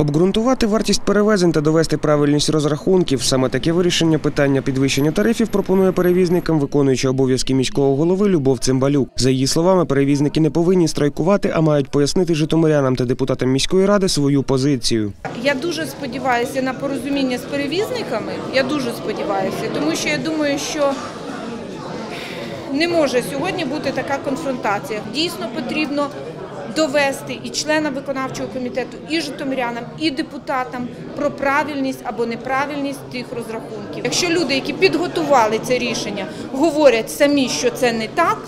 Обґрунтувати вартість перевезень та довести правильність розрахунків. Саме таке вирішення питання підвищення тарифів пропонує перевізникам, виконуючи обов'язки міського голови Любов Цимбалюк. За її словами, перевізники не повинні страйкувати, а мають пояснити житомирянам та депутатам міської ради свою позицію. Я дуже сподіваюся на порозуміння з перевізниками. Я дуже сподіваюся, тому що я думаю, що не може сьогодні бути така конфронтація. Дійсно потрібно довести і членам виконавчого комітету, і житомирянам, і депутатам про правильність або неправильність тих розрахунків. Якщо люди, які підготували це рішення, говорять самі, що це не так,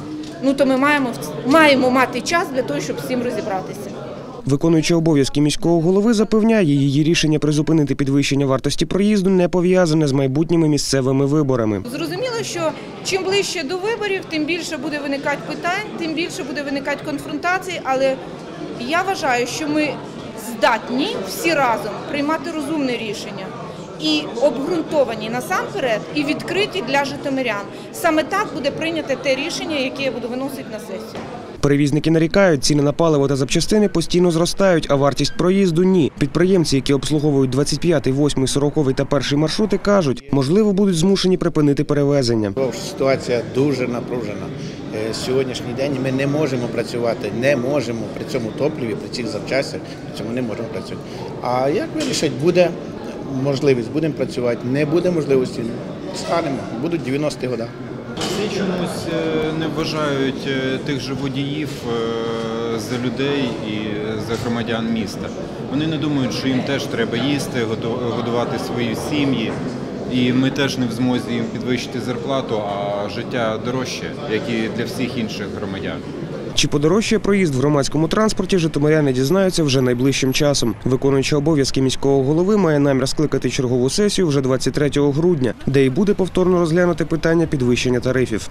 ну то ми маємо маємо мати час для того, щоб з цим розібратися. Виконуючи обов'язки міського голови, запевняє, її рішення призупинити підвищення вартості проїзду не пов'язане з майбутніми місцевими виборами. Зрозуміло, що чим ближче до виборів, тим більше буде виникати питань, тим більше буде виникати конфронтацій. Але я вважаю, що ми здатні всі разом приймати розумне рішення і обґрунтовані насамперед, і відкриті для житомирян. Саме так буде прийнято те рішення, яке я буду виносити на сесію. Перевізники нарікають, ціни на паливо та запчастини постійно зростають, а вартість проїзду ні. Підприємці, які обслуговують 25, 8, 40 та перший маршрути, кажуть, можливо, будуть змушені припинити перевезення. Ситуація дуже напружена. Е, Сьогоднішній день ми не можемо працювати, не можемо при цьому топливі, при цих запчастях, при цьому не можемо працювати. А як вирішать, буде можливість, будемо працювати, не буде можливості, станемо, будуть 90-ті года. Всі чомусь е, не вважають е, тих же водіїв е, за людей і за громадян міста. Вони не думають, що їм теж треба їсти, годувати свої сім'ї. І ми теж не в змозі їм підвищити зарплату, а життя дорожче, як і для всіх інших громадян. Чи подорожчає проїзд в громадському транспорті, житомиряни дізнаються вже найближчим часом. Виконуючи обов'язки міського голови має намір скликати чергову сесію вже 23 грудня, де й буде повторно розглянути питання підвищення тарифів.